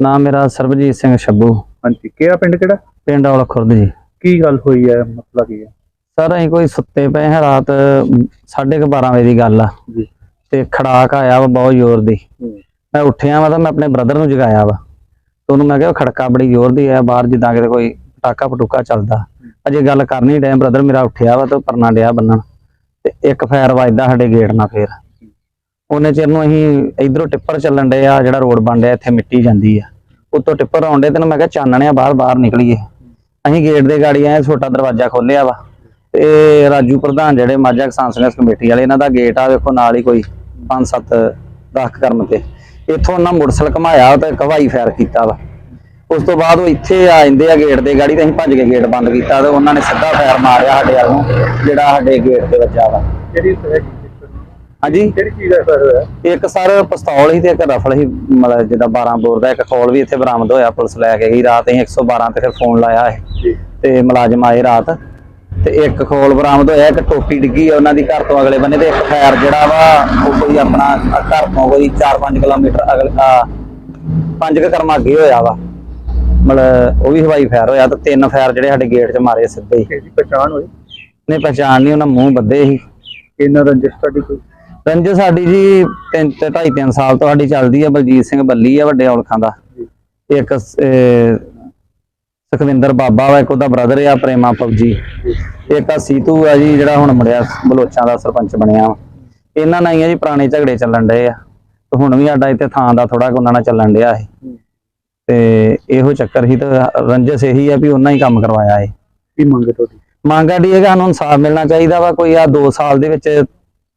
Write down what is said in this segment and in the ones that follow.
ਨਾਮ ਮੇਰਾ ਸਰਬਜੀਤ ਸਿੰਘ ਛੱਬੂ। ਹਾਂਜੀ ਕਿਹੜਾ ਪਿੰਡ ਕਿਹੜਾ? ਪਿੰਡ ਔਲ ਖੁਰਦ ਜੀ। ਕੀ ਗੱਲ ਹੋਈ ਹੈ? ਮਸਲਾ ਕੀ ਹੈ? ਸਰ ਅਸੀਂ ਕੋਈ ਸੁੱਤੇ ਪਏ ਹਾਂ ਰਾਤ 12:30 ਵਜੇ ਦੀ ਗੱਲ ਆ। ਜੀ। ਤੇ ਖੜਾਕ ਆਇਆ ਵਾ ਬਹੁਤ ਜ਼ੋਰ ਦੀ। ਮੈਂ ਉੱਠਿਆ ਵਾ ਤਾਂ ਮੈਂ ਆਪਣੇ ਬ੍ਰਦਰ ਨੂੰ ਜਗਾਇਆ ਵਾ। ਤੇ ਉਹਨੂੰ ਮੈਂ ਕਿਹਾ ਖੜਕਾ ਬੜੀ ਜ਼ੋਰ ਦੀ ਆ ਬਾਹਰ ਜਿੱਦਾਂ ਕਿਤੇ ਕੋਈ ਪਟਾਕਾ ਪਟੂਕਾ ਚੱਲਦਾ। ਅਜੇ ਗੱਲ ਕਰਨੀ ਡਿਆ ਬ੍ਰਦਰ ਮੇਰਾ ਉੱਠਿਆ ਵਾ ਤੇ ਪਰਨਾ ਡਿਆ ਬੰਨਣ। ਤੇ ਇੱਕ ਫਾਇਰ ਵੱਜਦਾ ਸਾਡੇ ਗੇਟ ਨਾਲ ਫੇਰ। ਉਹਨੇ ਚਿਰ ਨੂੰ ਅਸੀਂ ਇਧਰੋਂ ਟਿੱਪਰ ਚੱਲਣ ਡਿਆ ਆ, ਜਿਹੜਾ ਰੋਡ ਬਣ ਡਿਆ, ਇੱਥੇ ਮਿੱਟੀ ਜਾਂਦੀ ਆ। ਉੱਤੋਂ ਟਿੱਪਰ ਆਉਂਦੇ ਤੈਨੂੰ ਮੈਂ ਕਿਹਾ ਚਾਨਣਿਆ ਬਾਹਰ ਬਾਹਰ ਨਿਕਲੀਏ। ਅਸੀਂ ਗੇਟ ਦੇ ਗਾੜੀ ਆਏ, ਛੋਟਾ ਦਰਵਾਜ਼ਾ ਖੋਲਿਆ ਵਾ। ਤੇ ਰਾਜੂ ਪ੍ਰਧਾਨ ਜਿਹੜੇ ਮਾਝਾ ਕਿਸਾਨ ਸੰਘਰਸ਼ ਕਮੇਟੀ ਵਾਲੇ, ਇਹਨਾਂ ਦਾ ਗੇਟ ਆ, ਵੇਖੋ ਨਾਲ ਹੀ ਕੋਈ 5-7 10 ਕਰਮ ਤੇ। ਇੱਥੋਂ ਉਹਨਾਂ ਮੁਰਸਲ ਘਮਾਇਆ ਤੇ ਕਵਾਈ ਫਾਇਰ ਕੀਤਾ ਵਾ। ਉਸ ਤੋਂ ਬਾਅਦ ਉਹ ਇੱਥੇ ਆ ਜਾਂਦੇ ਆ ਗੇਟ ਦੇ ਗਾੜੀ ਤੇ ਅਸੀਂ ਭੱਜ ਕੇ ਗੇਟ ਬੰਦ ਕੀਤਾ ਤੇ ਉਹਨਾਂ ਨੇ ਸਿੱਧਾ ਫਾਇਰ ਮਾਰਿਆ ਸਾਡੇ ਵੱਲ ਨੂੰ, ਜਿਹੜਾ ਸਾਡੇ ਗੇਟ ਤੇ ਵੱਜਾ ਵਾ। ਕਿਹੜੀ ਹਾਂਜੀ। ਕਿਹੜੀ ਚੀਜ਼ ਦਾ ਅਸਰ ਹੋਇਆ? ਇੱਕ ਸਰ ਪਿਸਤੌਲ ਸੀ ਤੇ ਇੱਕ ਰਫਲ ਸੀ ਮਤਲਬ ਜਿੱਦਾਂ 12 ਬੋਰ ਦਾ ਇੱਕ ਖੋਲ ਵੀ ਇੱਥੇ ਬਰਾਮਦ ਹੋਇਆ ਪੁਲਿਸ ਲੈ ਕੇ ਗਈ ਰਾਤ ਅਸੀਂ 112 ਤੇ ਫਿਰ ਫੋਨ ਲਾਇਆ ਹੈ ਜੀ। ਤੇ ਮੁਲਾਜ਼ਮ ਆਏ ਰਾਤ ਤੇ ਇੱਕ ਖੋਲ ਬਰਾਮਦ ਹੋਇਆ ਇੱਕ ਟੋਪੀ ਡਿੱਗੀ ਆ ਉਹਨਾਂ ਦੀ ਘਰ ਤੋਂ ਅਗਲੇ ਬੰਨੇ ਤੇ ਇੱਕ ਫਾਇਰ ਜਿਹੜਾ ਵਾ ਉਹ ਕੋਈ ਆਪਣਾ ਘਰ ਤੋਂ ਕੋਈ 4-5 ਕਿਲੋਮੀਟਰ ਅਗਲੇ ਆ ਪੰਜ ਕੁ ਕਰਮ ਅੱਗੇ ਹੋਇਆ ਵਾ। ਮਤਲਬ ਉਹ ਵੀ ਹਵਾਈ ਫਾਇਰ ਹੋਇਆ ਤੇ ਤਿੰਨ ਫਾਇਰ ਜਿਹੜੇ ਸਾਡੇ ਗੇਟ 'ਚ ਮਾਰੇ ਸਿੱਧੇ ਹੀ। ਪਛਾਣ ਹੋਈ? ਨਹੀਂ ਪਛਾਣ ਨਹੀਂ ਉਹਨਾਂ ਮੂੰਹ ਬੱਦੇ ਸੀ। ਇਹਨਾਂ ਰੰਜਿਸ਼ ਤੁਹਾਡੀ ਕੋਈ? ਰੰਜ ਸਾਡੀ ਜੀ ਤਿੰਨ ਤੇ ਢਾਈ ਤਿੰਨ ਸਾਲ ਤੋਂ ਸਾਡੀ ਚੱਲਦੀ ਆ ਬਲਜੀਤ ਸਿੰਘ ਬੱਲੀ ਆ ਵੱਡੇ ਔਲਖਾਂ ਦਾ। ਇੱਕ ਸੁਖਵਿੰਦਰ ਬਾਬਾ ਵਾ ਇੱਕ ਉਹਦਾ ਬ੍ਰਦਰ ਆ ਪ੍ਰੇਮਾ ਪਬਜੀ ਇੱਕ ਆ ਸੀਤੂ ਆ ਜੀ ਜਿਹੜਾ ਹੁਣ ਮੁੰਡਿਆ ਬਲੋਚਾਂ ਦਾ ਸਰਪੰਚ ਬਣਿਆ ਇਹਨਾਂ ਨਾਲ ਹੀ ਆ ਜੀ ਪੁਰਾਣੇ ਝਗੜੇ ਚੱਲਣ ਡਏ ਆ। ਤੇ ਹੁਣ ਵੀ ਸਾਡਾ ਇੱਥੇ ਥਾਂ ਦਾ ਥੋੜਾ ਉਹਨਾਂ ਨਾਲ ਚੱਲਣ ਡਿਆ ਇਹ ਤੇ ਇਹੋ ਚੱਕਰ ਹੀ ਤੇ ਰੰਜਸ ਇਹੀ ਆ ਵੀ ਉਹਨਾਂ ਹੀ ਕੰਮ ਕਰਵਾਇਆ ਏ ਕੀ ਮੰਗੇ ਤੁਹਾਡੀ? ਮੰਗ ਸਾਡੀ ਇਹ ਕਿ ਸਾਨੂੰ ਇਨਸਾਫ ਮਿਲਣਾ ਚਾਹੀਦਾ ਵਾ। ਕੋਈ ਆ 2 ਸਾਲ ਦੇ ਵਿੱਚ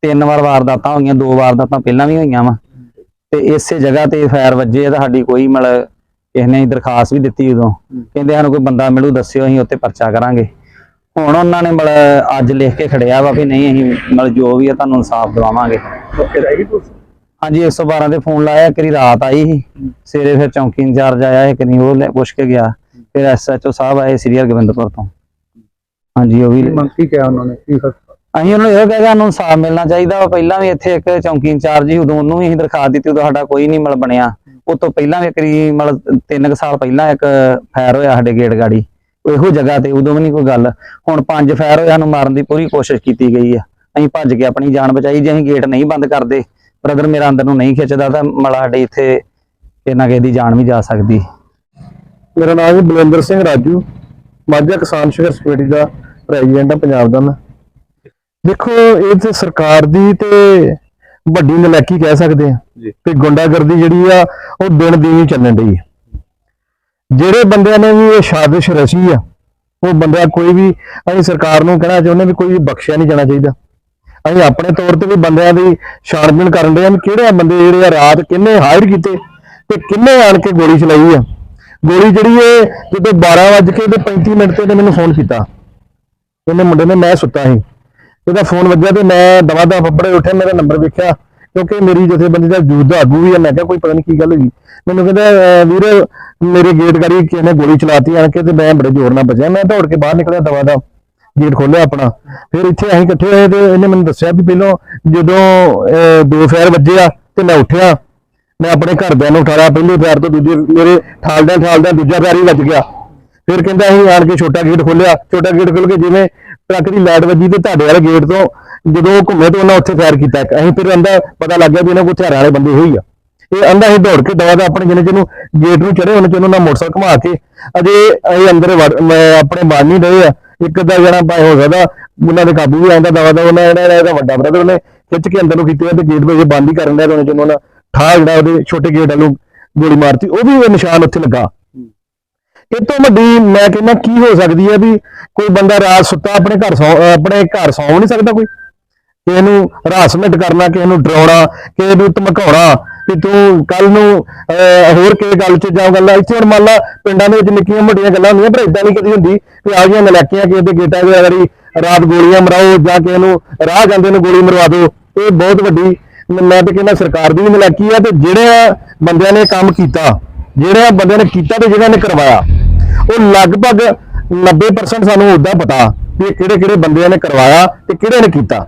ਤਿੰਨ ਵਾਰ ਵਾਰਦਾਤਾਂ ਹੋਈਆਂ ਦੋ ਵਾਰਦਾਤਾਂ ਪਹਿਲਾਂ ਵੀ ਹੋਈਆਂ ਵਾ। ਤੇ ਇਸੇ ਜਗ੍ਹਾ ਤੇ ਫਾਇਰ ਵੱਜੇ ਆ ਤਾਂ ਸਾਡੀ ਕੋਈ ਮਤਲਬ ਕਿਸੇ ਨੇ ਦਰਖਾਸਤ ਵੀ ਦਿੱਤੀ ਉਦੋਂ। ਕਹਿੰਦੇ ਸਾਨੂੰ ਕੋਈ ਬੰਦਾ ਮਿਲੂ ਦੱਸਿਓ ਅਸੀਂ ਉੱਤੇ ਪਰਚਾ ਕਰਾਂਗੇ। ਹੁਣ ਉਹਨਾਂ ਨੇ ਮਤਲਬ ਅੱਜ ਲਿਖ ਕੇ ਖੜਿਆ ਵਾ ਵੀ ਨਹੀਂ ਅਸੀਂ ਮਤਲਬ ਜੋ ਵੀ ਆ ਤੁਹਾਨੂੰ ਇਨਸਾਫ ਦਿਵਾਵਾਂਗੇ। ਹਾਂਜੀ 112 ਤੇ ਫੋਨ ਲਾਇਆ ਕਰੀ ਰਾਤ ਆਈ ਸੀ। ਸਵੇਰੇ ਫਿਰ ਚੌਂਕੀ ਇੰਚਾਰਜ ਆਇਆ ਇੱਕ ਨਹੀਂ ਉਹ ਲੈ- ਪੁੱਛ ਕੇ ਗਿਆ। ਫਿਰ ਐਸਐਚਓ ਸਾਹਿਬ ਆਏ ਸ੍ਰੀ ਹਰਗੋਬਿੰਦਪੁਰ ਤੋਂ। ਹਾਂਜੀ ਉਹ ਵੀ ਮੰਗ ਕੀ ਕਿਹਾ ਉਹਨਾਂ ਨੇ? ਕੀ ਅਸੀਂ ਉਹਨੂੰ ਇਹ ਕਹਿ ਸਾਨੂੰ ਇਨਸਾਫ ਮਿਲਣਾ ਚਾਹੀਦਾ ਵਾ। ਪਹਿਲਾਂ ਵੀ ਇੱਥੇ ਇੱਕ ਚੌਂਕੀ ਇੰਚਾਰਜ ਸੀ, ਉਦੋਂ ਉਹਨੂੰ ਵੀ ਅਸੀਂ ਦਰਖਾਸਤ ਦਿੱਤੀ, ਉਦੋਂ ਸਾਡਾ ਕੋਈ ਨਹੀਂ ਮਲ ਬਣਿਆ। ਉਹ ਤੋਂ ਪਹਿਲਾਂ ਵੀ ਇੱਕ ਮਤਲਬ ਤਿੰਨ ਸਾਲ ਪਹਿਲਾਂ ਇੱਕ ਫਾਇਰ ਹੋਇਆ ਸਾਡੇ ਗੇਟ ਗਾੜੀ। ਇਹੋ ਜਗ੍ਹਾ ਤੇ, ਉਦੋਂ ਵੀ ਨਹੀਂ ਕੋਈ ਗੱਲ। ਹੁਣ ਪੰਜ ਫਾਇਰ ਹੋਇਆ ਨੂੰ ਮਾਰਨ ਦੀ ਪੂਰੀ ਕੋਸ਼ਿਸ਼ ਕੀਤੀ ਗਈ ਆ। ਅਸੀਂ ਭੱਜ ਕੇ ਆਪਣੀ ਜਾਨ ਬਚਾਈ, ਜੇ ਅਸੀਂ ਗੇਟ ਨਹੀਂ ਬੰਦ ਕਰਦੇ, ਬ੍ਰਦਰ ਮੇਰਾ ਅੰਦਰ ਨੂੰ ਨਹੀਂ ਖਿੱਚਦਾ, ਤਾਂ ਮਲਾ ਸਾਡੇ ਇੱਥੇ ਇਹਨਾਂ ਕਿਸੇ ਦੀ ਜਾਨ ਵੀ ਜਾ ਸਕਦੀ। ਮੇਰਾ ਨਾਮ ਹੈ ਬਲਵਿੰਦਰ ਸਿੰਘ ਰਾਜੂ। ਮਾਝਾ ਕਿਸਾਨ ਸੰਘਰਸ਼ ਕਮੇਟੀ ਦਾ ਪ੍ਰੈਜ਼ੀਡੈਂਟ ਹਾਂ ਪੰਜਾਬ ਦਾ ਮੈਂ। ਦੇਖੋ ਇਹ ਤੇ ਸਰਕਾਰ ਦੀ ਤੇ ਵੱਡੀ ਨਲਾਇਕੀ ਕਹਿ ਸਕਦੇ ਆ। ਤੇ ਗੁੰਡਾਗਰਦੀ ਜਿਹੜੀ ਆ ਉਹ ਦਿਨ ਦੀ ਹੀ ਚੱਲਣ ਹੈ। ਜਿਹੜੇ ਬੰਦਿਆਂ ਨੇ ਵੀ ਇਹ ਸਾਜ਼ਿਸ਼ ਰਚੀ ਆ ਉਹ ਬੰਦਾ ਕੋਈ ਵੀ ਅਸੀਂ ਸਰਕਾਰ ਨੂੰ ਕਹਿਣਾ ਚਾਹੁੰਦੇ ਵੀ ਕੋਈ ਵੀ ਬਖਸ਼ਿਆ ਨਹੀਂ ਜਾਣਾ ਚਾਹੀਦਾ। ਅਸੀਂ ਆਪਣੇ ਤੌਰ ਤੇ ਵੀ ਬੰਦਿਆਂ ਦੀ ਛਾਣਬੀਣ ਕਰਨ ਦੇ ਆ ਵੀ ਕਿਹੜੇ ਬੰਦੇ ਜਿਹੜੇ ਆ ਰਾਤ ਕਿੰਨੇ ਹਾਇਰ ਕੀਤੇ ਤੇ ਕਿੰਨੇ ਆਣ ਕੇ ਗੋਲੀ ਚਲਾਈ ਆ। ਗੋਲੀ ਜਿਹੜੀ ਇਹ ਜਦੋਂ 12 ਵਜੇ ਕੇ ਤੇ 35 ਮਿੰਟ ਤੇ ਇਹਨੇ ਮੈਨੂੰ ਫੋਨ ਕੀਤਾ। ਉਹਨੇ ਮੁੰਡੇ ਨੇ ਮੈਂ ਸੁੱਤਾ ਸੀ। ਇਹਦਾ ਫੋਨ ਵੱਜਿਆ ਤੇ ਮੈਂ ਦਵਾ ਦਾ ਫੱਬੜੇ ਉੱਠਿਆ ਮੇਰਾ ਨੰਬਰ ਵੇਖਿਆ ਕਿਉਂਕਿ ਮੇਰੀ ਜਥੇਬੰਦੀ ਦਾ ਜੂਦ ਦਾ ਆਗੂ ਵੀ ਆ। ਮੈਂ ਕਿਹਾ ਕੋਈ ਪਤਾ ਨਹੀਂ ਕੀ ਗੱਲ ਹੋਈ। ਮੈਨੂੰ ਕਹਿੰਦਾ ਵੀਰ ਮੇਰੇ ਗੇਟ ਗਾੜੀ ਕਿਸੇ ਨੇ ਗੋਲੀ ਚਲਾਤੀ ਆਣ ਕੇ ਤੇ ਮੈਂ ਬੜੇ ਜ਼ੋਰ ਨਾਲ ਬਚਿਆ। ਮੈਂ ਦੌੜ ਕੇ ਬਾਹਰ ਨਿਕਲਿਆ ਦਵਾ ਦਾ ਗੇਟ ਖੋਲਿਆ ਆਪਣਾ। ਫਿਰ ਇੱਥੇ ਅਸੀਂ ਇਕੱਠੇ ਹੋਏ ਤੇ ਇਹਨੇ ਮੈਨੂੰ ਦੱਸਿਆ ਵੀ ਪਹਿਲਾਂ ਜਦੋਂ ਅਹ, ਦੋ ਫੈਰ ਵੱਜਿਆ ਤੇ ਮੈਂ ਉੱਠਿਆ। ਮੈਂ ਆਪਣੇ ਘਰਦਿਆਂ ਨੂੰ ਉਠਾਇਆ। ਪਹਿਲੇ ਪੈਰ ਤੋਂ ਦੂਜੇ ਮੇਰੇ ਠਾਲਦਿਆਂ ਠਾਲਦਿਆਂ ਦੂਜਾ ਪੈਰ ਹੀ ਵੱਜ ਗਿਆ। ਫਿਰ ਕਹਿੰਦਾ ਅਸੀਂ ਆਣ ਕੇ ਛੋਟਾ ਗੇਟ ਖੋਲਿਆ ਛੋਟਾ ਗੇਟ ਖੋਲ ਕੇ ਜਿਵੇਂ ਟਰੱਕ ਦੀ ਲਾਈਟ ਵੱਜੀ ਤੇ ਤੁਹਾਡੇ ਵਾਲੇ ਗੇਟ ਤੋਂ ਜਦੋਂ ਉਹ ਘੁੰਮੇ ਤੇ ਉਹਨਾਂ ਉੱਥੇ ਫਾਇਰ ਕੀਤਾ। ਅਸੀਂ ਫਿਰ ਅੰਦਾ ਪਤਾ ਲੱਗ ਗਿਆ ਵੀ ਇਹਨਾਂ ਕੋਲ ਹਥਿਆਰਾਂ ਵਾਲੇ ਬੰਦੇ ਹੋਈ ਆ। ਇਹ ਅੰਦਾ ਅਸੀਂ ਦੌੜ ਕੇ ਦਵਾ ਦਾ ਆਪਣੇ ਜਿਹਨੇ ਜਿਹਨੂੰ ਗੇਟ ਨੂੰ ਚੜੇ ਉਹਨੇ ਜਿਹਨੂੰ ਨਾ ਮੋਟਰਸਾਈਕਲ ਘੁਮਾ ਕੇ ਅਜੇ ਇਹ ਅੰਦਰ ਵੜ- ਮੈਂ ਆਪਣੇ ਬਾਹਰ ਨਹੀਂ ਰਹੇ ਆ। ਇੱਕ ਦਾ ਜਣਾ ਪਾਏ ਹੋ ਸਕਦਾ ਉਹਨਾਂ ਦੇ ਕਾਬੂ ਵੀ ਆਂਦਾ ਦਵਾ ਦਾ ਉਹਨਾਂ ਜਿਹੜਾ ਇਹਦਾ ਵੱਡਾ ਬ੍ਰਦਰ ਉਹਨੇ ਖਿੱਚ ਕੇ ਅੰਦਰ ਨੂੰ ਕੀਤੇ ਤੇ ਗੇਟ ਵੇ ਬੰਦ ਹੀ ਕਰਨ ਦਾ ਉਹਨੇ ਜਿਹਨੂੰ ਨਾ ਠਾ ਜਿਹੜਾ ਉਹਦੇ ਛੋਟੇ ਗੇਟ ਵੱਲੋਂ ਗੋਲੀ ਮਾਰਤੀ, ਉਹ ਵੀ ਨਿਸ਼ਾਨ ਉੱਥੇ ਲੱਗਾ। ਇਹ ਤੋਂ ਵੱਡੀ ਮੈਂ ਕਹਿੰਦਾ ਕੀ ਹੋ ਸਕਦੀ ਹੈ ਵੀ ਕੋਈ ਬੰਦਾ ਰਾਤ ਸੁੱਤਾ ਆਪਣੇ ਘਰ ਸੌ ਅਹ ਆਪਣੇ ਘਰ ਸੌਂ ਨਹੀਂ ਸਕਦਾ ਕੋਈ। ਕਿਸੇ ਨੂੰ ਹਰਾਸਮੈਂਟ ਕਰਨਾ ਕਿਸੇ ਨੂੰ ਡਰਾਉਣਾ ਕਿਸੇ ਨੂੰ ਧਮਕਾਉਣਾ ਕਿ ਤੂੰ ਕੱਲ ਨੂੰ ਅਹ, ਹੋਰ ਕਿਸੇ ਗੱਲ 'ਚ ਜਾ ਗੱਲ ਇੱਥੇ ਹੁਣ ਮੰਨ ਲਾ ਪਿੰਡਾਂ ਦੇ ਵਿੱਚ ਨਿੱਕੀਆਂ ਮੋਟੀਆਂ ਗੱਲਾਂ ਹੁੰਦੀਆਂ ਪਰ ਇਦਾਂ ਨਹੀਂ ਕਦੀ ਹੁੰਦੀ ਕਿ ਆ ਗਈਆਂ ਨਲਾਕੀਆਂ ਕਿਸੇ ਦੇ ਗੇਟਾਂ ਦੇ ਅਗਰੀ ਰਾਤ ਗੋਲੀਆਂ ਮਰਾਓ ਜਾਂ ਕਿਸੇ ਨੂੰ ਰਾਹ ਜਾਂਦੇ ਨੂੰ ਗੋਲੀ ਮਰਵਾ ਦਿਓ ਇਹ ਬਹੁਤ ਵੱਡੀ ਮੈਂ ਤੇ ਕਹਿੰਦਾ ਸਰਕਾਰ ਦੀ ਵੀ ਨਲਾਕੀ ਆ ਤੇ ਜਿਹੜੇ ਬੰਦਿਆਂ ਨੇ ਕੰਮ ਕੀਤਾ ਜਿਹੜੇ ਬੰਦਿਆਂ ਨੇ ਕੀਤਾ ਤੇ ਜਿਹਨਾਂ ਨੇ ਕਰਵਾਇਆ। ਉਹ ਲਗਭਗ 90% ਸਾਨੂੰ ਉਦਾਂ ਪਤਾ ਵੀ ਕਿਹੜੇ ਕਿਹੜੇ ਬੰਦਿਆਂ ਨੇ ਕਰਵਾਇਆ ਤੇ ਕਿਹੜੇ ਨੇ ਕੀਤਾ।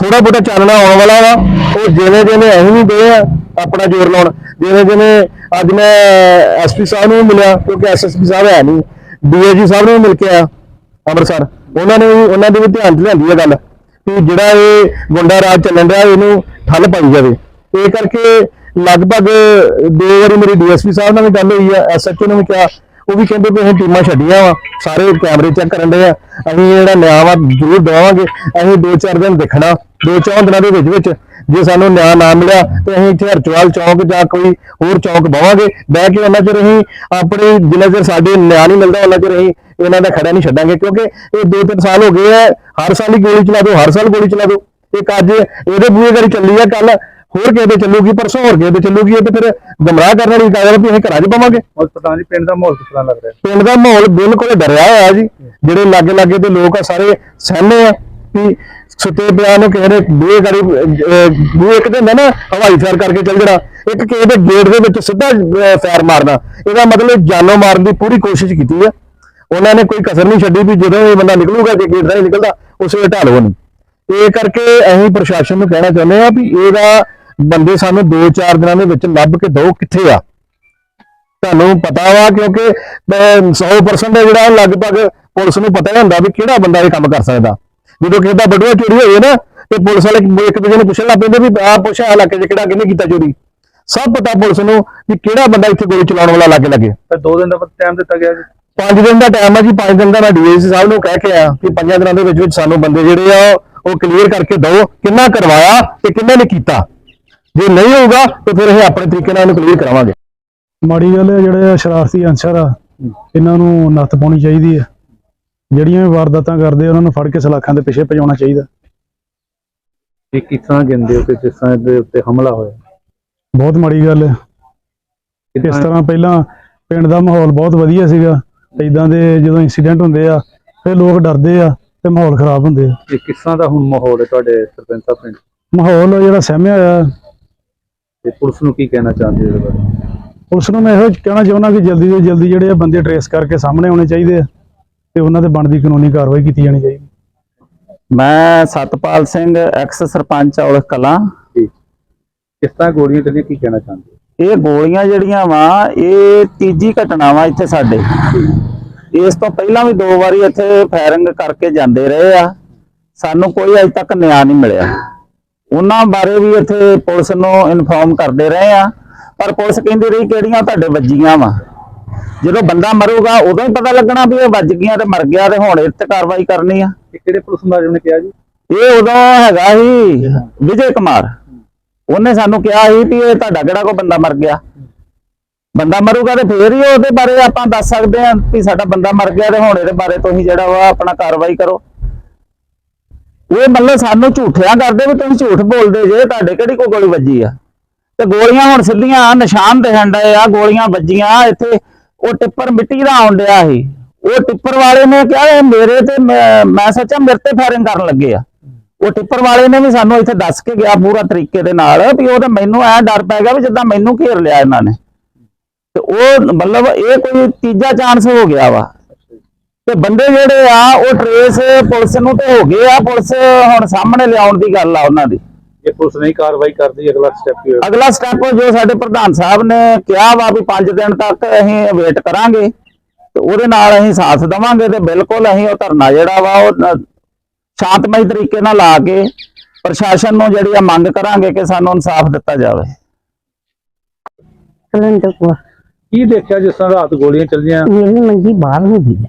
ਥੋੜਾ ਬਹੁਤਾ ਚਾਨਣਾ ਆਉਣ ਵਾਲਾ ਵਾ, ਉਹ ਜਿਵੇਂ ਜਿਵੇਂ ਅਸੀਂ ਵੀ ਦੇ ਆ, ਆਪਣਾ ਜ਼ੋਰ ਲਾਉਣ, ਜਿਵੇਂ ਜਿਵੇਂ ਅੱਜ ਮੈਂ ਐਸਪੀ ਸਾਹਿਬ ਨੂੰ ਵੀ ਮਿਲਿਆ, ਕਿਉਂਕਿ ਐਸਐਸਪੀ ਸਾਹਿਬ ਹੈ ਨਹੀਂ ਡੀਏਜੀ ਸਾਹਿਬ ਨੂੰ ਵੀ ਮਿਲ ਕੇ ਆ ਅੰਮ੍ਰਿਤਸਰ। ਉਹਨਾਂ ਨੇ ਵੀ, ਉਹਨਾਂ ਦੇ ਵੀ ਧਿਆਨ 'ਚ ਲਿਆਂਦੀ ਹੈ ਗੱਲ ਕਿ ਜਿਹੜਾ ਇਹ ਗੁੰਡਾ ਰਾਜ ਚੱਲਣ ਰਿਹਾ ਇਹਨੂੰ ਠੱਲ ਪਾਈ ਜਾਵੇ। ਇਹ ਕਰਕੇ ਲਗਭਗ ਦੋ ਵਾਰੀ ਮੇਰੀ ਡੀਐਸਪੀ ਸਾਹਿਬ ਨਾਲ ਵੀ ਗੱਲ ਹੋਈ ਆ ਐਸਐਚਓ ਨੇ ਵੀ ਕਿਹਾ ਉਹ ਵੀ ਕਹਿੰਦੇ ਵੀ ਅਸੀਂ ਟੀਮਾਂ ਛੱਡੀਆਂ ਵਾ, ਸਾਰੇ ਕੈਮਰੇ ਚੈੱਕ ਕਰਨ ਦੇ ਆ। ਅਸੀਂ ਜਿਹੜਾ ਨਿਆਂ ਵਾ, ਜ਼ਰੂਰ ਦਵਾਵਾਂਗੇ ਅਸੀਂ ਦੋ ਚਾਰ ਦਿਨ ਦੇਖਣਾ, ਦੋ ਚਾਰ ਦਿਨਾਂ ਦੇ ਵਿੱਚ ਵਿੱਚ ਜੇ ਸਾਨੂੰ ਨਿਆਂ ਨਾ ਮਿਲਿਆ, ਤੇ ਅਸੀਂ ਇੱਥੇ ਹਰਚਵਾਲ ਚੌਂਕ ਜਾਂ ਕੋਈ ਹੋਰ ਚੌਂਕ ਬਵਾਂਗੇ। ਬਹਿ ਕੇ ਉਹਨਾਂ ਚਿਰ ਅਸੀਂ ਆਪਣੇ ਜਿੰਨਾ ਚਿਰ ਸਾਡੇ ਨਿਆਂ ਨਹੀਂ ਮਿਲਦਾ, ਉਹਨਾਂ ਚਿਰ ਅਸੀਂ ਇਹਨਾਂ ਦਾ ਖੜਾ ਨਹੀਂ ਛੱਡਾਂਗੇ। ਕਿਉਂਕਿ ਇਹ ਦੋ ਤਿੰਨ ਸਾਲ ਹੋ ਗਏ ਆ, ਹਰ ਸਾਲ ਹੀ ਗੋਲੀ ਚਲਾ ਦੋ ਹਰ ਸਾਲ ਗੋਲੀ ਚਲਾ ਦੋ ਇੱਕ ਅੱਜ ਇਹਦੇ ਬੂਹੇ ਗਾੜੀ ਚੱਲੀ ਆ ਕੱਲ ਹੋਰ ਕਿਸੇ ਦੇ ਚੱਲੂਗੀ ਪਰਸੋਂ ਹੋਰ ਕਿਸੇ ਦੇ ਚੱਲੂਗੀ ਇਹ ਤੇ ਫਿਰ ਗਮਰਾਹ ਕਰਨ ਵਾਲੀ ਗੱਲ ਹੈ ਵੀ ਅਸੀਂ ਘਰਾਂ 'ਚ ਪਾਵਾਂਗੇ। ਔਰ ਜੀ ਪਿੰਡ ਦਾ ਮਾਹੌਲ ਕਿਸ ਤਰ੍ਹਾਂ ਲੱਗ ਰਿਹਾ। ਪਿੰਡ ਦਾ ਮਾਹੌਲ ਬਿਲਕੁਲ ਡਰਿਆ ਹੋਇਆ ਜੀ। ਜਿਹੜੇ ਲਾਗੇ ਲਾਗੇ ਦੇ ਲੋਕ ਆ ਸਾਰੇ ਸਹਿਮੇ ਆ ਕਿ ਸੁੱਤੇ ਪਿਆ ਨੂੰ ਕਿਸੇ ਨੇ ਬੂਹੇ ਬੂਹੇ ਇੱਕ ਹੁੰਦਾ ਨਾ ਹਵਾਈ ਫਾਇਰ ਕਰਕੇ ਚੱਲ ਜਣਾ। ਇੱਕ ਕਿਸੇ ਦੇ ਗੇਟ ਦੇ ਵਿੱਚ ਸਿੱਧਾ ਫਾਇਰ ਮਾਰਨਾ। ਇਹਦਾ ਮਤਲਬ ਜਾਨੋਂ ਮਾਰਨ ਦੀ ਪੂਰੀ ਕੋਸ਼ਿਸ਼ ਕੀਤੀ ਆ। ਉਹਨਾਂ ਨੇ ਕੋਈ ਕਸਰ ਨਹੀਂ ਛੱਡੀ ਵੀ ਜਦੋਂ ਇਹ ਬੰਦਾ ਨਿਕਲੂਗਾ ਕਿ ਗੇਟ ਦਾ ਨਹੀਂ ਨਿਕਲਦਾ ਉਸੇ ਢਾਲ ਹੋਣੀ। ਇਹ ਕਰਕੇ ਅਸੀਂ ਪ੍ਰਸ਼ਾਸਨ ਨੂੰ ਕਹਿਣਾ ਚਾਹੁੰਦੇ ਆ ਵੀ ਇਹਦਾ ਬੰਦੇ ਸਾਨੂੰ 2-4 ਦਿਨਾਂ ਦੇ ਵਿੱਚ ਲੱਭ ਕੇ ਦਿਓ ਕਿੱਥੇ ਆ? ਤੁਹਾਨੂੰ ਪਤਾ ਵਾ ਕਿਉਂਕਿ ਅਹ, 100% ਹੈ ਜਿਹੜਾ ਲਗਭਗ ਪੁਲਿਸ ਨੂੰ ਪਤਾ ਹੁੰਦਾ ਵੀ ਕਿਹੜਾ ਬੰਦਾ ਇਹ ਕੰਮ ਕਰ ਸਕਦਾ। ਜਦੋਂ ਕਿਸੇ ਦਾ ਬਟੂਆ ਚੋਰੀ ਹੋਏ ਨਾ ਤੇ ਪੁਲਿਸ ਵਾਲੇ ਇੱਕ ਦੂਜੇ ਨੂੰ ਪੁੱਛਣ ਲੱਗ ਪੈਂਦੇ ਵੀ ਆਹ ਪੁੱਛ ਆ 'ਚ ਕਿਹੜਾ ਕਿਹਨੇ ਕੀਤਾ ਚੋਰੀ। ਸਭ ਪਤਾ ਪੁਲਿਸ ਨੂੰ ਵੀ ਕਿਹੜਾ ਬੰਦਾ ਇੱਥੇ ਗੋਲੀ ਚਲਾਉਣ ਵਾਲਾ ਲੱਗੇ ਲੱਗੇ। ਤਾਂ ਦੋ ਦਿਨ ਦਾ ਟਾਈਮ ਦਿੱਤਾ ਗਿਆ ਜੀ। ਪੰਜ ਦਿਨ ਦਾ ਟਾਈਮ ਆ ਜੀ ਪੰਜ ਦਿਨ ਦਾ ਮੈਂ ਡੀਏਸੀ ਸਾਹਿਬ ਨੂੰ ਕਹਿ ਕੇ ਆਇਆ ਕਿ ਪੰਜਾਂ ਦਿਨਾਂ ਦੇ ਵਿੱਚ ਵਿੱਚ ਸਾਨੂੰ ਬੰਦੇ ਜਿਹੜੇ ਆ ਉਹ ਕਲੀਅਰ ਕਰਕੇ ਦਿਓ ਕਿੰਨਾ ਕਰਵਾਇਆ ਤੇ ਕਿੰਨੇ ਨੇ ਕੀਤਾ। ਜੇ ਨਹੀਂ ਹੋਊਗਾ ਤਾਂ ਫਿਰ ਅਸੀਂ ਆਪਣੇ ਤਰੀਕੇ ਨਾਲ ਇਹਨੂੰ ਕਲੀਅਰ ਕਰਾਵਾਂਗੇ। ਮਾੜੀ ਗੱਲ ਹੈ ਜਿਹੜੇ ਆ ਸ਼ਰਾਰਤੀ ਅਨਸਰ ਆ ਇਹਨਾਂ ਨੂੰ ਨੱਥ ਪਾਉਣੀ ਚਾਹੀਦੀ ਹੈ। ਜਿਹੜੀਆਂ ਵੀ ਵਾਰਦਾਤਾਂ ਕਰਦੇ ਆ, ਉਹਨਾਂ ਨੂੰ ਫੜ ਕੇ ਸਲਾਖਾਂ ਦੇ ਪਿੱਛੇ ਭਜਾਉਣਾ ਚਾਹੀਦਾ। ਇਹ ਕਿਸ ਹੋ ਕਿ ਜਿਸ ਤਰ੍ਹਾਂ ਦੇ ਉੱਤੇ ਹਮਲਾ ਹੋਇਆ? ਬਹੁਤ ਮਾੜੀ ਗੱਲ ਹੈ। ਇਸ ਤਰ੍ਹਾਂ ਪਹਿਲਾਂ ਪਿੰਡ ਦਾ ਮਾਹੌਲ ਬਹੁਤ ਵਧੀਆ ਸੀਗਾ। ਇਦਾਂ ਦੇ ਜਦੋਂ ਇਨਸੀਡੈਂਟ ਹੁੰਦੇ ਆ ਫਿਰ ਲੋਕ ਡਰਦੇ ਆ ਤੇ ਮਾਹੌਲ ਖਰਾਬ ਹੁੰਦੇ ਆ। ਇਹ ਕਿਸ ਤਰ੍ਹਾਂ ਦਾ ਹੁਣ ਮਾਹੌਲ ਹੈ ਤੁਹਾਡੇ ਸਰਪੰਚ ਪਿੰਡ? ਮਾਹੌਲ ਜਿਹੜਾ ਸਹਿਮਿਆ ਹੋਇਆ ਤੇ ਪੁਲਿਸ ਨੂੰ ਕੀ ਕਹਿਣਾ ਚਾਹੁੰਦੇ ਹੋ ਇਹਦੇ ਬਾਰੇ? ਪੁਲਿਸ ਨੂੰ ਮੈਂ ਇਹੋ ਕਹਿਣਾ ਚਾਹੁੰਦਾ ਕਿ ਜਲਦੀ ਤੋਂ ਜਲਦੀ ਜਿਹੜੇ ਆ ਬੰਦੇ ਟਰੇਸ ਕਰਕੇ ਸਾਹਮਣੇ ਆਉਣੇ ਚਾਹੀਦੇ ਆ ਤੇ ਉਹਨਾਂ ਤੇ ਬਣਦੀ ਕਾਨੂੰਨੀ ਕਾਰਵਾਈ ਕੀਤੀ ਜਾਣੀ ਚਾਹੀਦੀ। ਮੈਂ ਸਤਪਾਲ ਸਿੰਘ ਐਕਸ ਸਰਪੰਚ ਔਲਖ ਕਲਾਂ। ਜੀ। ਕਿਸ ਤਰ੍ਹਾਂ ਗੋਲੀਆਂ ਚੱਲੀਆਂ ਕੀ ਕਹਿਣਾ ਚਾਹੁੰਦੇ ਹੋ? ਇਹ ਗੋਲੀਆਂ ਜਿਹੜੀਆਂ ਵਾ ਇਹ ਤੀਜੀ ਘਟਨਾ ਵਾ ਇੱਥੇ ਸਾਡੇ। ਇਸ ਤੋਂ ਪਹਿਲਾਂ ਵੀ ਦੋ ਵਾਰੀ ਇੱਥੇ ਫਾਇਰਿੰਗ ਕਰਕੇ ਜਾਂਦੇ ਰਹੇ ਆ। ਸਾਨੂੰ ਕੋਈ ਅਜੇ ਤੱਕ ਨਿਆਂ ਨਹੀਂ ਮਿਲਿਆ। ਉਹਨਾਂ ਬਾਰੇ ਵੀ ਇੱਥੇ ਪੁਲਿਸ ਨੂੰ ਇਨਫੋਰਮ ਕਰਦੇ ਰਹੇ ਆ। ਪਰ ਪੁਲਿਸ ਕਹਿੰਦੀ ਰਹੀ ਕਿਹੜੀਆਂ ਤੁਹਾਡੇ ਵੱਜੀਆਂ ਵਾ। ਜਦੋਂ ਬੰਦਾ ਮਰੂਗਾ ਉਦੋਂ ਹੀ ਪਤਾ ਲੱਗਣਾ ਵੀ ਇਹ ਵੱਜ ਗਈਆਂ ਤੇ ਮਰ ਗਿਆ ਤੇ ਹੁਣ ਇਹ ਤੇ ਕਾਰਵਾਈ ਕਰਨੀ ਆ। ਕਿਹੜੇ ਪੁਲਿਸ ਮੁਲਾਜ਼ਮ ਨੇ ਕਿਹਾ ਜੀ? ਇਹ ਉਦੋਂ ਹੈਗਾ ਸੀ ਵਿਜੇ ਕੁਮਾਰ। ਉਹਨੇ ਸਾਨੂੰ ਕਿਹਾ ਸੀ ਵੀ ਇਹ ਤੁਹਾਡਾ ਕਿਹੜਾ ਕੋਈ ਬੰਦਾ ਮਰ ਗਿਆ। ਬੰਦਾ ਮਰੂਗਾ ਤੇ ਫੇਰ ਹੀ ਉਹਦੇ ਬਾਰੇ ਆਪਾਂ ਦੱਸ ਸਕਦੇ ਹਾਂ ਵੀ ਸਾਡਾ ਬੰਦਾ ਮਰ ਗਿਆ ਤੇ ਹੁਣ ਇਹਦੇ ਬਾਰੇ ਤੁਸੀਂ ਜਿਹੜਾ ਵਾ ਆਪਣਾ ਕਾਰਵਾਈ ਕਰੋ। ਉਹ ਮਤਲਬ ਸਾਨੂੰ ਝੂਠਿਆਂ ਕਰਦੇ ਵੀ ਤੁਸੀਂ ਝੂਠ ਬੋਲਦੇ ਜੇ, ਤੁਹਾਡੇ ਕਿਹੜੀ ਕੋਈ ਗੋਲੀ ਵੱਜੀ ਆ? ਤੇ ਗੋਲੀਆਂ ਹੁਣ ਸਿੱਧੀਆਂ ਨਿਸ਼ਾਨ ਦੇਣ ਡਏ ਆ, ਗੋਲੀਆਂ ਵੱਜੀਆਂ, ਇੱਥੇ ਉਹ ਟਿੱਪਰ ਮਿੱਟੀ ਦਾ ਆਉਣ ਡਿਆ ਸੀ। ਉਹ ਟਿੱਪਰ ਵਾਲੇ ਨੇ ਕਿਹਾ ਮੇਰੇ ਤੇ, ਮੈਂ ਮੈਂ ਸੱਚਾ ਮੇਰੇ ਤੇ ਫਾਇਰਿੰਗ ਕਰਨ ਲੱਗੇ ਆ। ਉਹ ਟਿੱਪਰ ਵਾਲੇ ਨੇ ਵੀ ਸਾਨੂੰ ਇੱਥੇ ਦੱਸ ਕੇ ਗਿਆ ਪੂਰਾ ਤਰੀਕੇ ਦੇ ਨਾਲ ਵੀ ਉਹ ਤੇ ਮੈਨੂੰ ਐ ਡਰ ਪੈ ਗਿਆ ਵੀ ਜਿੱਦਾਂ ਮੈਨੂੰ ਘੇਰ ਲਿਆ ਇਹਨਾਂ ਨੇ। ਤੇ ਉਹ ਮਤਲਬ ਇਹ ਕੋਈ ਤੀਜਾ ਚਾਂਸ ਹੋ ਗਿਆ ਵਾ। ਤੇ ਬੰਦੇ ਜਿਹੜੇ ਆ ਉਹ ਟਰੇਸ ਪੁਲਿਸ ਨੂੰ ਤੇ ਹੋ ਗਏ ਆ ਪੁਲਿਸ ਹੁਣ ਸਾਹਮਣੇ ਲਿਆਉਣ ਦੀ ਗੱਲ ਆ ਉਹਨਾਂ ਦੀ। ਇਹ ਪੁਲਿਸ ਨਹੀਂ ਕਾਰਵਾਈ ਕਰਦੀ ਅਗਲਾ ਸਟੈਪ ਕੀ ਹੋਏਗਾ? ਅਗਲਾ ਸਟੈਪ ਜੋ ਸਾਡੇ ਪ੍ਰਧਾਨ ਸਾਹਿਬ ਨੇ ਕਿਹਾ ਵਾ ਵੀ 5 ਦਿਨ ਤੱਕ ਅਸੀਂ ਵੇਟ ਕਰਾਂਗੇ ਤੇ ਉਹਦੇ ਨਾਲ ਅਸੀਂ ਸਾਥ ਦੇਵਾਂਗੇ ਤੇ ਬਿਲਕੁਲ ਅਸੀਂ ਉਹ ਧਰਨਾ ਜਿਹੜਾ ਵਾ ਉਹ ਸ਼ਾਂਤਮਈ ਤਰੀਕੇ ਨਾਲ ਲਾ ਕੇ ਪ੍ਰਸ਼ਾਸਨ ਨੂੰ ਜਿਹੜੀ ਆ ਮੰਗ ਕਰਾਂਗੇ ਕਿ ਸਾਨੂੰ ਇਨਸਾਫ ਦਿੱਤਾ ਜਾਵੇ। ਕੋ ਕੀ ਦੇਖਿਆ ਜਿਸ ਤਰ੍ਹਾਂ ਰਾਤ ਗੋਲੀਆਂ ਚੱਲੀਆਂ? ਮੇਰੀ ਮੰਜੀ ਬਾਹਰ ਹੋ ਗਈ ਜੀ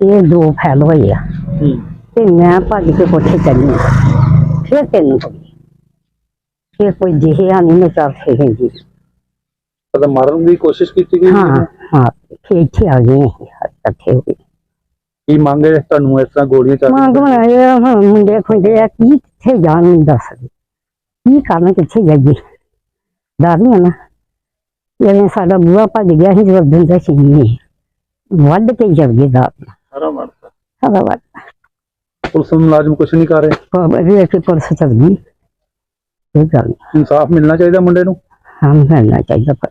ਇਹ ਦੋ ਫੈਲ ਹੋਏ ਆ। ਹੂੰ। ਤੇ ਮੈਂ ਭੱਜ ਕੇ ਕੋਠੇ ਚੱਲੀ ਫਿਰ ਤੈਨੂੰ ਹੋ ਗਈ ਫਿਰ ਕੋਈ ਜਿਹਿਆ ਨਹੀਂ ਮੈਂ ਚਾਰ ਸੇ ਗਈ। ਪਤਾ ਮਾਰਨ ਦੀ ਕੋਸ਼ਿਸ਼ ਕੀਤੀ ਗਈ। ਹਾਂ ਹਾਂ ਫਿਰ ਇੱਥੇ ਆ ਗਏ ਅਸੀਂ, ਇਕੱਠੇ ਹੋ ਗਏ। ਕੀ ਮੰਗ ਹੈ ਤੁਹਾਨੂੰ ਇਸ ਤਰ੍ਹਾਂ ਗੋਲੀਆਂ ਚੱਲ ਮੰਗ ਬਣਾਏ ਹੁਣ ਮੁੰਡੇ ਖੁੰਡੇ ਆ ਕੀ ਕਿੱਥੇ ਜਾਣ ਨਹੀਂ ਦੱਸ ਕੀ ਕਰਨ ਕਿੱਥੇ ਜਾਈਏ? ਡਰ ਨਹੀਂ ਆ ਨਾ ਜਿਵੇਂ ਸਾਡਾ ਬੂਆ ਭੱਜ ਗਿਆ ਸੀ ਜਦੋਂ ਦਿੰਦਾ ਸੀ ਨਹੀਂ। ਵੱਢ ਕੇ ਚੜ ਗਏ ਦਾ ਸਾਰਾ ਮਰਦਾ ਸਾਡਾ ਵੱਢ ਪੁਲਿਸ ਮੁਲਾਜ਼ਮ ਕੁਝ ਨਹੀਂ ਕਰ ਰਹੇ? ਇਹ ਕਿ ਪੁਲਿਸ ਚੱਲ ਗਈ। ਇਹ ਗੱਲ। ਇਨਸਾਫ ਮਿਲਣਾ ਚਾਹੀਦਾ ਮੁੰਡੇ ਨੂੰ? ਹਾਂ ਮਿਲਣਾ ਚਾਹੀਦਾ ਪਰ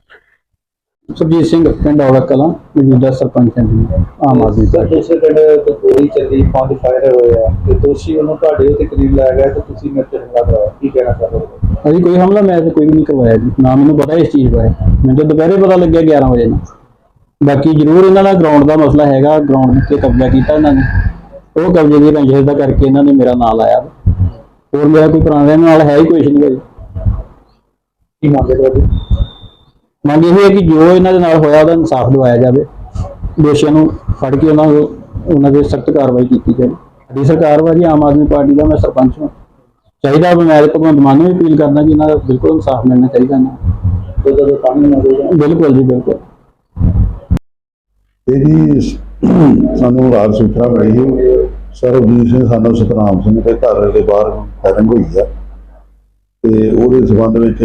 ਸੁਰਜੀਤ ਸਿੰਘ ਪਿੰਡ ਔਲਖ ਕਲਾਂ ਮੌਜੂਦਾ ਸਰਪੰਚ ਹਾਂ ਆਮ ਆਦਮੀ ਸਰ ਪਾਰਟੀ। ਦੂਸਰੇ ਪਿੰਡ ਤੋਂ ਗੋਲੀ ਚੱਲੀ ਪੰਜ ਫਾਇਰ ਹੋਏ ਆ ਤੇ ਦੋਸ਼ੀ ਉਹਨੂੰ ਤੁਹਾਡੇ ਉੱਤੇ ਕਰੀਬ ਲੈ ਗਿਆ ਤੇ ਤੁਸੀਂ ਮੇਰੇ ਤੇ ਹਮਲਾ ਕਰਾਇਆ। ਕੀ ਕਹਿਣਾ ਚਾਹੋਗੇ? ਅਜੀ ਕੋਈ ਹਮਲਾ ਮੈਂ ਤੇ ਕੋਈ ਵੀ ਨਹੀਂ ਕਰਵਾਇਆ ਜੀ। ਨਾ ਮੈਨੂੰ ਪਤਾ ਇਸ ਚੀਜ਼ ਬਾਰੇ। ਮੈਨੂੰ ਤਾਂ ਦੁਪਹਿਰੇ ਪਤਾ ਲੱਗਿਆ 11 ਵਜੇ ਨੂੰ। ਬਾਕੀ ਜ਼ਰੂਰ ਇਹਨਾਂ ਦਾ ਗਰਾਊਂਡ ਦਾ ਮਸਲਾ ਹੈਗਾ ਗਰਾਊਂਡ ਤੇ ਕਬਜ਼ਾ ਕੀਤਾ ਇਹਨਾਂ ਨੇ। ਉਹ ਕਬਜ਼ੇ ਦੀ ਰੰਜਿਸ਼ ਦਾ ਕਰਕੇ ਇਹਨਾਂ ਨੇ ਮੇਰਾ ਨਾਂ ਲਾਇਆ ਹੋਰ ਮੇਰਾ ਕੋਈ ਪੁਰਾਣਾ ਨਾਲ ਹੈ ਹੀ ਕੁਛ ਨਹੀਂ ਭਾਈ। ਕੀ ਮੰਗਦੇ ਤੁਹਾਡੀ? ਮੰਗ ਇਹ ਹੈ ਕਿ ਜੋ ਇਹਨਾਂ ਦੇ ਨਾਲ ਹੋਇਆ ਉਹਦਾ ਇਨਸਾਫ ਦਿਵਾਇਆ ਜਾਵੇ। ਦੋਸ਼ੀਆਂ ਨੂੰ ਫੜ ਕੇ ਉਹਨਾਂ ਨੂੰ ਉਹਨਾਂ ਦੇ ਸਖਤ ਕਾਰਵਾਈ ਕੀਤੀ ਜਾਵੇ। ਸਾਡੀ ਸਰਕਾਰ ਵਾ ਜੀ ਆਮ ਆਦਮੀ ਪਾਰਟੀ ਦਾ ਮੈਂ ਸਰਪੰਚ ਹਾਂ। ਚਾਹੀਦਾ ਮੈਂ ਤੇ ਭਗਵੰਤ ਮਾਨ ਨੂੰ ਅਪੀਲ ਕਰਦਾ ਕਿ ਇਹਨਾਂ ਦਾ ਬਿਲਕੁਲ ਇਨਸਾਫ ਮਿਲਣਾ ਚਾਹੀਦਾ ਨਾ। ਬਿਲਕੁਲ ਜੀ ਬਿਲਕੁਲ। ਇਹਦੀ ਸਾਨੂੰ ਰਾਤ ਸੂਚਨਾ ਮਿਲੀ ਸੀ। ਸਰਬਜੀਤ ਸਿੰਘ ਸਾਨੂੰ ਸਤਨਾਮ ਸਿੰਘ ਦੇ ਘਰ ਦੇ ਬਾਹਰ ਫਾਇਰਿੰਗ ਹੋਈ ਆ। ਤੇ ਉਹਦੇ ਸੰਬੰਧ ਵਿੱਚ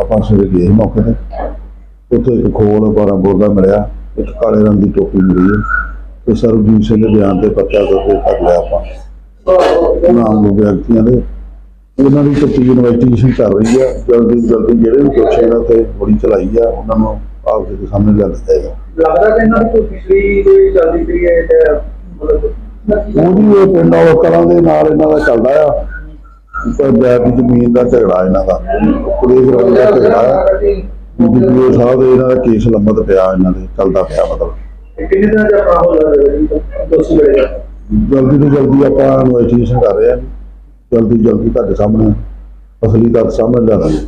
ਆਪਾਂ ਸਵੇਰੇ ਗਏ ਮੌਕੇ ਤੇ। ਉੱਥੇ ਇੱਕ ਖੋਲ 12 ਬੋਰ ਦਾ ਮਿਲਿਆ। ਇੱਕ ਕਾਲੇ ਰੰਗ ਦੀ ਟੋਪੀ ਮਿਲੀ ਹੈ ਤੇ ਸਰਬਜੀਤ ਸਿੰਘ ਦੇ ਬਿਆਨ ਤੇ ਪਰਚਾ ਦਰਜ ਕਰ ਲਿਆ ਆਪਾਂ। ਨਾਮ ਨੂੰ ਵਿਅਕਤੀਆਂ ਦੇ। ਉਹਨਾਂ ਦੀ ਤਫਤੀਸ਼ ਇਨਵੈਸਟੀਗੇਸ਼ਨ ਚੱਲ ਰਹੀ ਆ। ਜਲਦੀ ਜਲਦੀ ਜਿਹੜੇ ਵੀ ਦੋਸ਼ੀ ਇਹਨਾਂ ਤੇ ਗੋਲੀ ਚਲਾਈ ਆ, ਉਹਨਾਂ ਨੂੰ ਆਪ ਦੇ ਸਾਹਮਣੇ ਲਿਆਂਦਾ ਜਾਏਗਾ ਲੱਗਦਾ ਕਿ ਇਹਨਾਂ ਦੀ ਕੋਈ ਪਿਛਲੀ ਕੋਈ ਚੱਲਦੀ ਪਈ ਹੈ ਤੇ ਮਤਲਬ ਉਹਦੀ ਇਹ ਪਿੰਡ ਔਰ ਕਲਾਂ ਦੇ ਨਾਲ ਇਹਨਾਂ ਦਾ ਚੱਲਦਾ ਆ। ਪਰ ਬੈਰ ਦੀ ਜ਼ਮੀਨ ਦਾ ਝਗੜਾ ਇਹਨਾਂ ਦਾ। ਪੁਲਿਸ ਰੋਡ ਦਾ ਝਗੜਾ ਆ। ਵੀਡੀਓ ਸਾਹਿਬ ਦੇ ਇਹਨਾਂ ਦਾ ਕੇਸ ਲੰਮਤ ਪਿਆ ਇਹਨਾਂ ਦੇ ਚੱਲਦਾ ਪਿਆ ਮਤਲਬ। ਕਿੰਨੇ ਦਿਨਾਂ ਦਾ ਆਪਣਾ ਹੋ ਜਾਏਗਾ ਦੋਸ਼ੀ ਮਿਲੇਗਾ ਜਲਦੀ ਤੋਂ ਜਲਦੀ ਆਪਾਂ ਇਨਵੈਸਟੀਗੇਸ਼ਨ ਕਰ ਰਹੇ ਜੀ। ਜਲਦੀ ਜਲਦੀ ਤੁਹਾਡੇ ਸਾਹਮਣੇ ਅਸਲੀ ਤੱਥ ਸਾਹਮਣੇ ਲਿਆਵਾਂਗੇ।